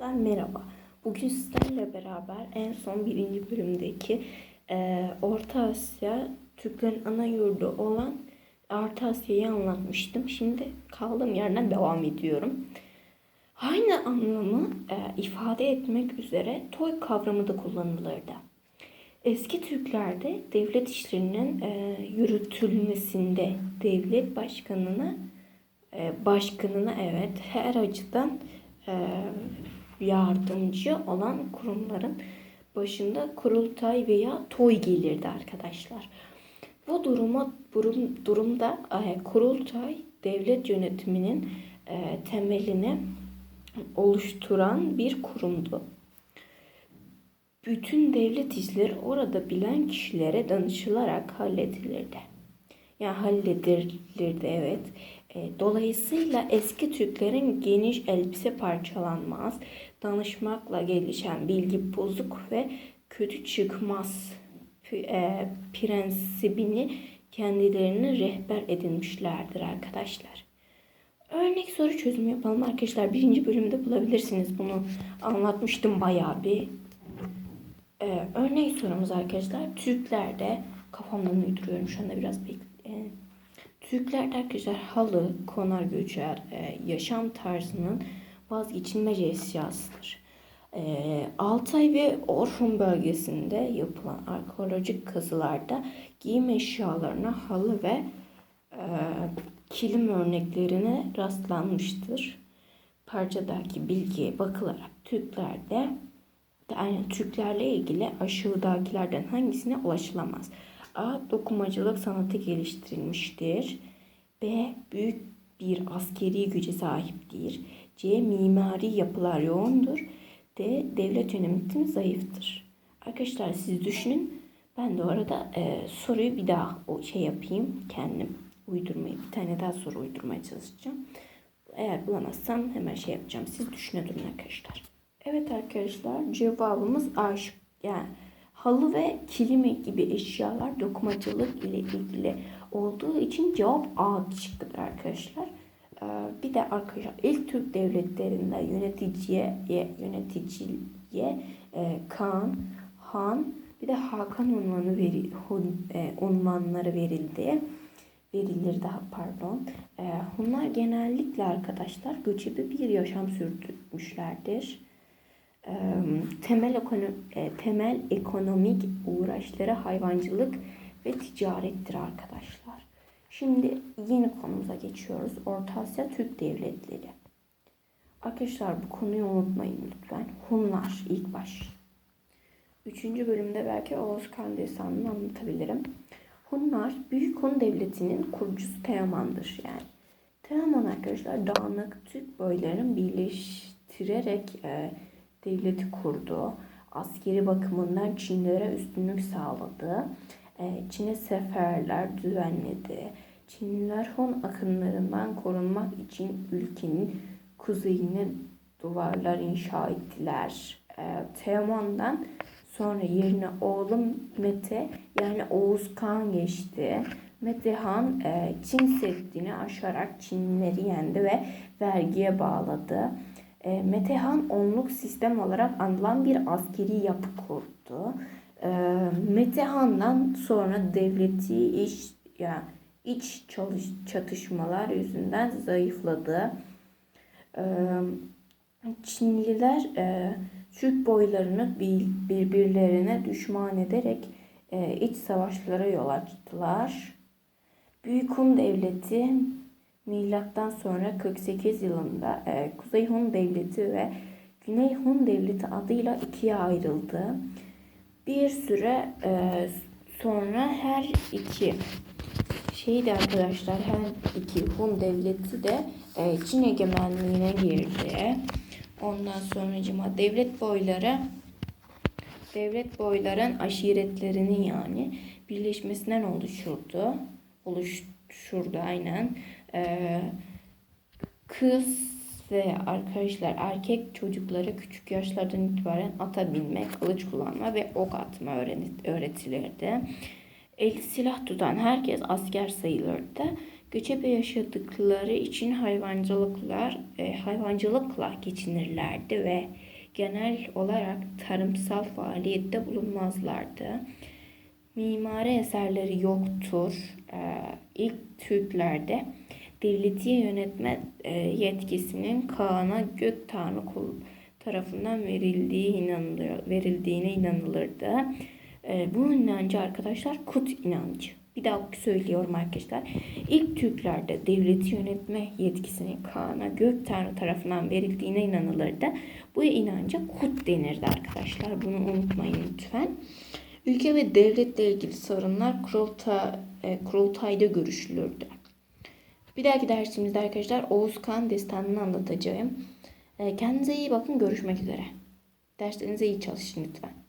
Arkadaşlar merhaba. Bugün sizlerle beraber en son birinci bölümdeki e, Orta Asya Türklerin ana yurdu olan Orta Asya'yı anlatmıştım. Şimdi kaldığım yerden devam ediyorum. Aynı anlamı e, ifade etmek üzere toy kavramı da kullanılırdı. Eski Türklerde devlet işlerinin e, yürütülmesinde devlet başkanına e, başkanına evet her açıdan e, yardımcı olan kurumların başında kurultay veya toy gelirdi arkadaşlar. Bu duruma durum, durumda e, kurultay devlet yönetiminin e, temelini oluşturan bir kurumdu. Bütün devlet işleri orada bilen kişilere danışılarak halledilirdi. Yani halledilirdi evet. E, Dolayısıyla eski Türklerin geniş elbise parçalanmaz, danışmakla gelişen bilgi bozuk ve kötü çıkmaz e, prensibini kendilerine rehber edinmişlerdir arkadaşlar. Örnek soru çözümü yapalım arkadaşlar. Birinci bölümde bulabilirsiniz bunu. Anlatmıştım bayağı bir. Ee, örnek sorumuz arkadaşlar. Türklerde kafamdan uyduruyorum şu anda biraz bek e, Türklerde arkadaşlar halı, konar göçer, e, yaşam tarzının vazgeçilmez eşyasıdır. E, Altay ve Orhun bölgesinde yapılan arkeolojik kazılarda giyim eşyalarına halı ve e, kilim örneklerine rastlanmıştır. Parçadaki bilgiye bakılarak Türklerde yani Türklerle ilgili aşağıdakilerden hangisine ulaşılamaz? A. Dokumacılık sanatı geliştirilmiştir. B. Büyük bir askeri güce sahiptir. C. Mimari yapılar yoğundur. D. Devlet yönetimi zayıftır. Arkadaşlar siz düşünün. Ben de orada e, soruyu bir daha o şey yapayım. Kendim uydurmayı bir tane daha soru uydurmaya çalışacağım. Eğer bulamazsam hemen şey yapacağım. Siz düşünün durun arkadaşlar. Evet arkadaşlar cevabımız A şık. Yani halı ve kilimi gibi eşyalar dokumacılık ile ilgili olduğu için cevap A şıkkıdır arkadaşlar. Ee, bir de arkadaşlar ilk Türk devletlerinde yöneticiye yöneticiye e, Kan, Han bir de Hakan unvanı veri, e, unvanları verildi. Verilir daha pardon. E, genellikle arkadaşlar göçebe bir yaşam sürdürmüşlerdir temel ekonomik, temel ekonomik uğraşları hayvancılık ve ticarettir arkadaşlar. Şimdi yeni konumuza geçiyoruz. Orta Asya Türk devletleri. Arkadaşlar bu konuyu unutmayın lütfen. Hunlar ilk baş. Üçüncü bölümde belki Oğuz Kağan Destanı'nı anlatabilirim. Hunlar Büyük Hun Devleti'nin kurucusu Teoman'dır yani. Teoman arkadaşlar dağınık Türk boylarını birleştirerek e, devleti kurdu. Askeri bakımından Çinlilere üstünlük sağladı. E, Çin'e seferler düzenledi. Çinliler Hun akınlarından korunmak için ülkenin kuzeyine duvarlar inşa ettiler. E, Teoman'dan sonra yerine oğlum Mete yani Oğuz Kağan geçti. Mete Han e, Çin Seddi'ni aşarak Çinlileri yendi ve vergiye bağladı e, Metehan onluk sistem olarak anılan bir askeri yapı kurdu. E, Metehan'dan sonra devleti iş yani iç çalış, çatışmalar yüzünden zayıfladı. E, Çinliler e, Türk boylarını birbirlerine düşman ederek e, iç savaşlara yol açtılar. Büyük Hun Devleti Milattan sonra 48 yılında e, Kuzey Hun Devleti ve Güney Hun Devleti adıyla ikiye ayrıldı. Bir süre e, sonra her iki şeydi arkadaşlar her iki Hun Devleti de e, Çin egemenliğine girdi. Ondan sonra cima devlet boyları devlet boyların aşiretlerinin yani birleşmesinden oluşurdu. Oluşurdu aynen e, kız ve arkadaşlar erkek çocuklara küçük yaşlardan itibaren ata binme, kılıç kullanma ve ok atma öğretilirdi. El silah tutan herkes asker sayılırdı. Göçebe yaşadıkları için hayvancılıklar e, hayvancılıkla geçinirlerdi ve genel olarak tarımsal faaliyette bulunmazlardı. Mimari eserleri yoktur. Ee, ilk Türklerde devleti yönetme e, yetkisinin Kaan'a Gök Tanrı kul tarafından verildiği inanılıyor, verildiğine inanılırdı. Ee, bu inancı arkadaşlar kut inancı. Bir daha söylüyorum arkadaşlar. İlk Türklerde devleti yönetme yetkisinin Kaan'a Gök Tanrı tarafından verildiğine inanılırdı. Bu inanca kut denirdi arkadaşlar. Bunu unutmayın lütfen. Ülke ve devletle ilgili sorunlar kurulta, e, kurultayda görüşülürdü. Bir dahaki dersimizde arkadaşlar Oğuz Kağan destanını anlatacağım. E, kendinize iyi bakın. Görüşmek üzere. Derslerinize iyi çalışın lütfen.